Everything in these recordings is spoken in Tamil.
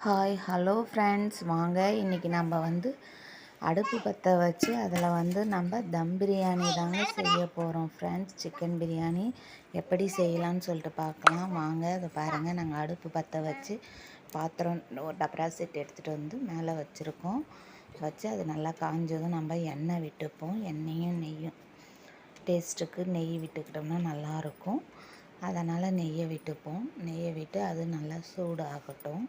ஹாய் ஹலோ ஃப்ரெண்ட்ஸ் வாங்க இன்றைக்கி நம்ம வந்து அடுப்பு பற்ற வச்சு அதில் வந்து நம்ம தம் பிரியாணி தாங்க செய்ய போகிறோம் ஃப்ரெண்ட்ஸ் சிக்கன் பிரியாணி எப்படி செய்யலான்னு சொல்லிட்டு பார்க்கலாம். வாங்க அதை பாருங்கள் நாங்கள் அடுப்பு பற்ற வச்சு பாத்திரம் ஒரு டப்ரா செட் எடுத்துகிட்டு வந்து மேலே வச்சுருக்கோம். வச்சு அது நல்லா காஞ்சதும் நம்ம எண்ணெய் விட்டுப்போம். எண்ணெயும் நெய்யும். டேஸ்ட்டுக்கு நெய் விட்டுக்கிட்டோம்னா நல்லாயிருக்கும் அதனால் நெய்யை விட்டுப்போம். நெய்யை விட்டு அது நல்லா சூடு ஆகட்டும்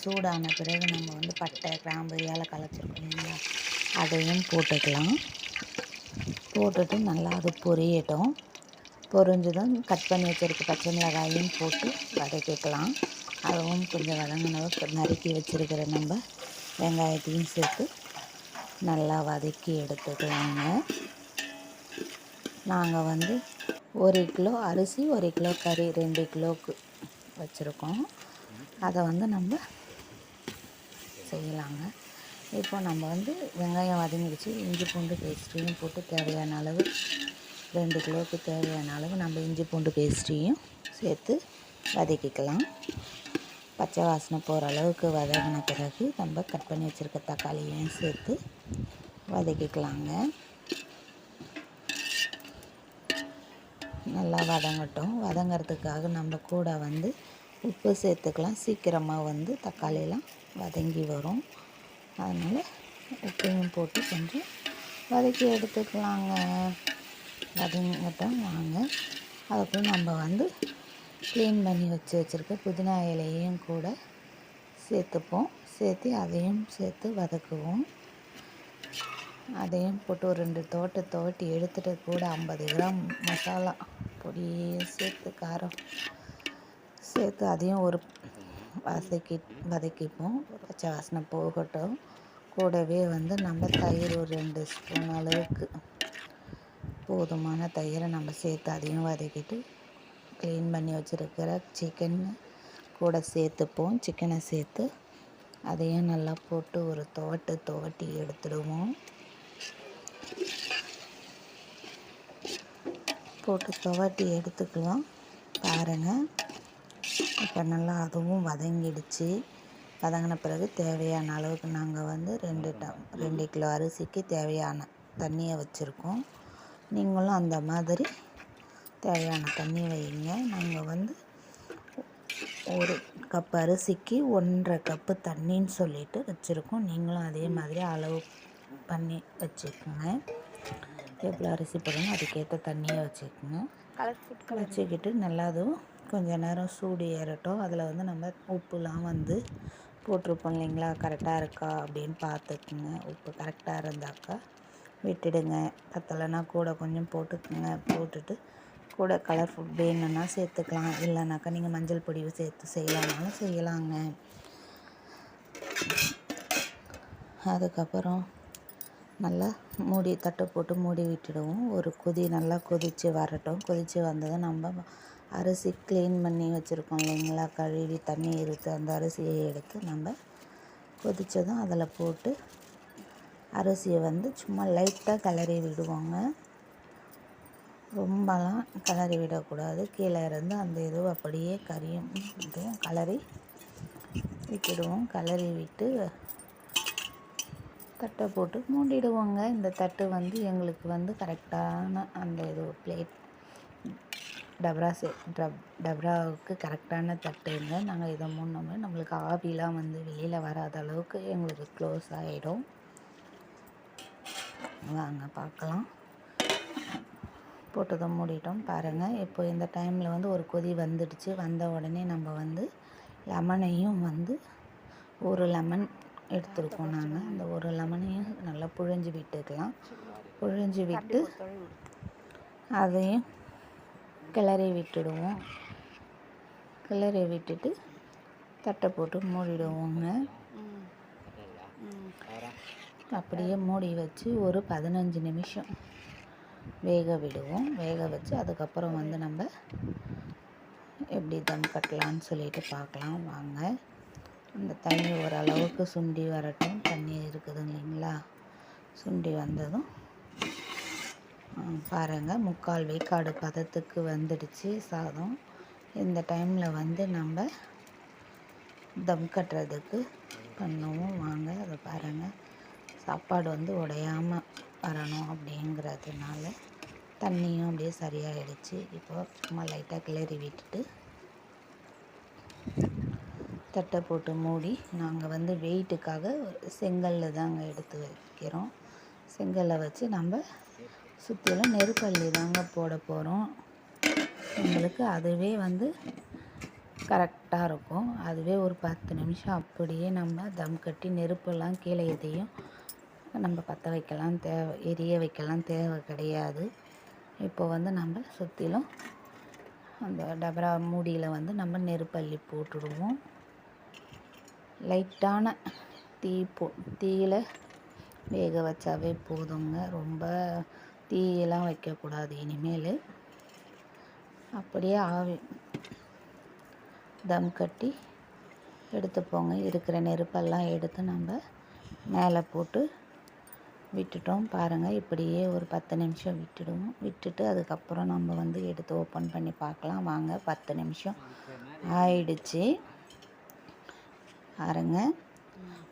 சூடான பிறகு நம்ம வந்து பட்டை கிராம்பு ஏலக்காய் வச்சுருக்கோம் இல்லைங்களா? அதையும் போட்டுக்கலாம். போட்டுட்டு நல்லா அது பொரியட்டும். பொரிஞ்சதும் கட் பண்ணி வச்சுருக்க பச்சை மிளகாயும் போட்டு வதக்கிக்கலாம். அதுவும் கொஞ்சம் வதங்கினது நறுக்கி வச்சுருக்கிற நம்ம வெங்காயத்தையும் சேர்த்து நல்லா வதக்கி எடுத்துக்கலாங்க. நாங்கள் வந்து ஒரு கிலோ அரிசி ஒரு கிலோ கறி ரெண்டு கிலோவுக்கு வச்சுருக்கோம். அதை வந்து நம்ம செய்யலாங்க. இப்போ நம்ம வந்து வெங்காயம் வதங்கிடுச்சு இஞ்சி பூண்டு பேஸ்ட்டையும் போட்டு தேவையான அளவு ரெண்டு கிலோவுக்கு தேவையான அளவு நம்ம இஞ்சி பூண்டு பேஸ்ட்டையும் சேர்த்து வதக்கிக்கலாம். பச்சை வாசனை போகிற அளவுக்கு வதங்கின பிறகு நம்ம கட் பண்ணி வச்சுருக்க தக்காளியையும் சேர்த்து வதக்கிக்கலாங்க. நல்லா வதங்கட்டும். வதங்கிறதுக்காக நம்ம கூட வந்து உப்பு சேர்த்துக்கலாம். சீக்கிரமாக வந்து தக்காளியெலாம் வதங்கி வரும். அதனால் உப்பையும் போட்டு கொஞ்சம் வதக்கி எடுத்துக்கலாங்க. வதங்கிட்டோம். வாங்க. அதுக்குள்ள நம்ம வந்து க்ளீன் பண்ணி வச்சு வச்சுருக்க புதினா இலையையும் கூட சேர்த்துப்போம். சேர்த்து அதையும் சேர்த்து வதக்குவோம். அதையும் போட்டு ஒரு ரெண்டு தோட்டை தோட்டி எடுத்துகிட்டு கூட ஐம்பது கிராம் மசாலா பொடியே சேர்த்து காரம் சேர்த்து அதையும் ஒரு வதக்கி வதக்கிப்போம். பச்சை வாசனை போகட்டும். கூடவே வந்து நம்ம தயிர் ஒரு ரெண்டு ஸ்பூன் அளவுக்கு போதுமான தயிரை நம்ம சேர்த்து அதையும் வதக்கிட்டு க்ளீன் பண்ணி வச்சுருக்கிற சிக்கன் கூட சேர்த்துப்போம். சிக்கனை சேர்த்து அதையும் நல்லா போட்டு ஒரு துவட்டு துவட்டி எடுத்துடுவோம். போட்டு துவட்டி எடுத்துக்கலாம். பாருங்கள் இப்போ நல்லா அதுவும் வதங்கிடுச்சு. வதங்கின பிறகு தேவையான அளவுக்கு நாங்கள் வந்து ரெண்டு டம் ரெண்டு கிலோ அரிசிக்கு தேவையான தண்ணியை வச்சுருக்கோம். நீங்களும் அந்த மாதிரி தேவையான தண்ணி வைங்க. நாங்கள் வந்து ஒரு கப் அரிசிக்கு ஒன்றரை கப்பு தண்ணின்னு சொல்லிட்டு வச்சுருக்கோம். நீங்களும் அதே மாதிரி அளவு பண்ணி வச்சுக்கோங்க. எவ்வளோ அரிசி போடணும் அதுக்கேற்ற தண்ணியை வச்சுக்கோங்க. வச்சுக்கிட்டு நல்லா அதுவும் கொஞ்ச நேரம் சூடு ஏறட்டும். அதில் வந்து நம்ம உப்புலாம் வந்து போட்டிருப்போம் இல்லைங்களா? கரெக்டாக இருக்கா அப்படின்னு பார்த்துக்குங்க. உப்பு கரெக்டாக இருந்தாக்கா விட்டுடுங்க. பத்தலைன்னா கூட கொஞ்சம் போட்டுக்குங்க. போட்டுட்டு கூட கலர் ஃபுட் வேணும்னா சேர்த்துக்கலாம். இல்லைனாக்கா நீங்கள் மஞ்சள் பொடி சேர்த்து செய்யலாம்னாலும் செய்யலாங்க. அதுக்கப்புறம் நல்லா மூடி தட்டை போட்டு மூடி விட்டுடுவோம். ஒரு கொதி நல்லா கொதித்து வரட்டும். கொதித்து வந்ததும் நம்ம அரிசி க்ளீன் பண்ணி வச்சுருக்கோம் இல்லைங்களா? கழுவி தண்ணி எடுத்து அந்த அரிசியை எடுத்து நம்ம கொதித்ததும் அதில் போட்டு அரிசியை வந்து சும்மா லைட்டாக கிளறி விடுவோங்க. ரொம்பலாம் கிளறி விடக்கூடாது. கீழே இருந்து அந்த இதுவும் அப்படியே கறியும் இதுவும் கிளறி விட்டுடுவோம். கிளறி விட்டு தட்டை போட்டு மூடிடுவோங்க. இந்த தட்டு வந்து எங்களுக்கு வந்து கரெக்டான அந்த இது பிளேட் டப்ரா சே டப் டப்ராவுக்கு கரெக்டான தட்டுங்க நாங்கள் இதை மூணோமே நம்மளுக்கு ஆவிலாம் வந்து வெளியில் வராத அளவுக்கு எங்களுக்கு க்ளோஸ் ஆகிடும் வாங்க பார்க்கலாம். போட்டதை மூடிட்டோம். பாருங்கள் இப்போ இந்த டைமில் வந்து ஒரு கொதி வந்துடுச்சு. வந்த உடனே நம்ம வந்து லெமனையும் வந்து ஒரு லெமன் எடுத்துருக்கோம் நாங்கள் அந்த ஒரு லெமனையும் நல்லா புழிஞ்சு விட்டுக்கலாம். புழிஞ்சு விட்டு அதையும் கிளறி விட்டுடுவோம். கிளறி விட்டுட்டு தட்டை போட்டு மூடிடுவோங்க. அப்படியே மூடி வச்சு ஒரு பதினஞ்சு நிமிஷம் வேக விடுவோம். வேக வச்சு அதுக்கப்புறம் வந்து நம்ம எப்படி தம் கட்டலான்னு சொல்லிட்டு பார்க்கலாம். வாங்க. அந்த தண்ணி ஓரளவுக்கு சுண்டி வரட்டும். தண்ணி இருக்குது இல்லைங்களா? சுண்டி வந்ததும் பாருங்கள் முக்கால் வேக்காடு பதத்துக்கு வந்துடுச்சு சாதம். இந்த டைமில் வந்து நம்ம தம் கட்டுறதுக்கு பண்ணுவோம். வாங்க அதை பாருங்கள் சாப்பாடு வந்து உடையாமல் வரணும் அப்படிங்கிறதுனால தண்ணியும் அப்படியே சரியாயிடுச்சு. இப்போது சும்மா லைட்டாக கிளறி விட்டுட்டு தட்டை போட்டு மூடி நாங்கள் வந்து வெயிட்டுக்காக செங்கல்ல தாங்க எடுத்து வைக்கிறோம். செங்கல்லை வச்சு நம்ம சுற்றிலும் நெருப்பள்ளி தாங்க போட போகிறோம் எங்களுக்கு அதுவே வந்து கரெக்டாக இருக்கும். அதுவே ஒரு பத்து நிமிஷம் அப்படியே நம்ம தம் கட்டி நெருப்பெல்லாம் கீழே எதையும் நம்ம பற்ற வைக்கலாம். தேவை எரிய வைக்கலாம். தேவை கிடையாது. இப்போ வந்து நம்ம சுற்றிலும் அந்த டபரா மூடியில் வந்து நம்ம நெருப்பள்ளி போட்டுடுவோம். லைட்டான தீ போ தீயில் வேக வச்சாவே போதுங்க. ரொம்ப தீயெல்லாம் வைக்கக்கூடாது இனிமேல். அப்படியே ஆவி தம் கட்டி எடுத்துப்போங்க இருக்கிற நெருப்பெல்லாம் எடுத்து நம்ம மேலே போட்டு விட்டுட்டோம் பாருங்கள் இப்படியே ஒரு பத்து நிமிஷம் விட்டுடுவோம். விட்டுட்டு அதுக்கப்புறம் நம்ம வந்து எடுத்து ஓப்பன் பண்ணி பார்க்கலாம். வாங்க பத்து நிமிஷம் ஆயிடுச்சு. பாருங்கள்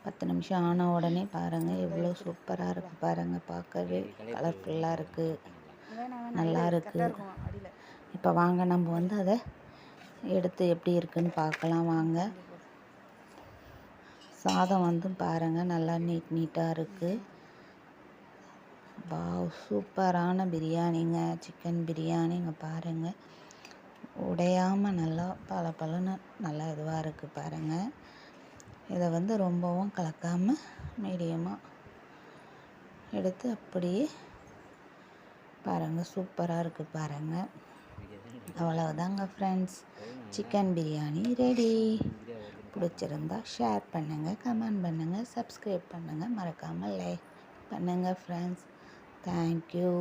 பத்து நிமிஷம் ஆன உடனே பாருங்கள் எவ்வளோ சூப்பராக இருக்குது பாருங்கள் பார்க்கவே கலர்ஃபுல்லாக இருக்குது நல்லா இருக்குது இப்போ வாங்க நம்ம வந்து அதை எடுத்து எப்படி இருக்குன்னு பார்க்கலாம். வாங்க. சாதம் வந்து பாருங்கள் நல்லா நீட் நீட்டாக இருக்குது வா சூப்பரான பிரியாணிங்க சிக்கன் பிரியாணிங்க பாருங்கள் உடையாமல் நல்லா பல பலன்னு நல்லா இதுவாக இருக்குது பாருங்கள் இதை வந்து ரொம்பவும் கலக்காமல் மீடியமாக எடுத்து அப்படியே பாருங்கள் சூப்பராக இருக்குது பாருங்கள் அவ்வளவுதாங்க ஃப்ரெண்ட்ஸ் சிக்கன் பிரியாணி ரெடி பிடிச்சிருந்தா ஷேர் பண்ணுங்கள் கமெண்ட் பண்ணுங்கள் சப்ஸ்கிரைப் பண்ணுங்கள் மறக்காமல் லைக் பண்ணுங்கள் ஃப்ரெண்ட்ஸ் தேங்க்யூ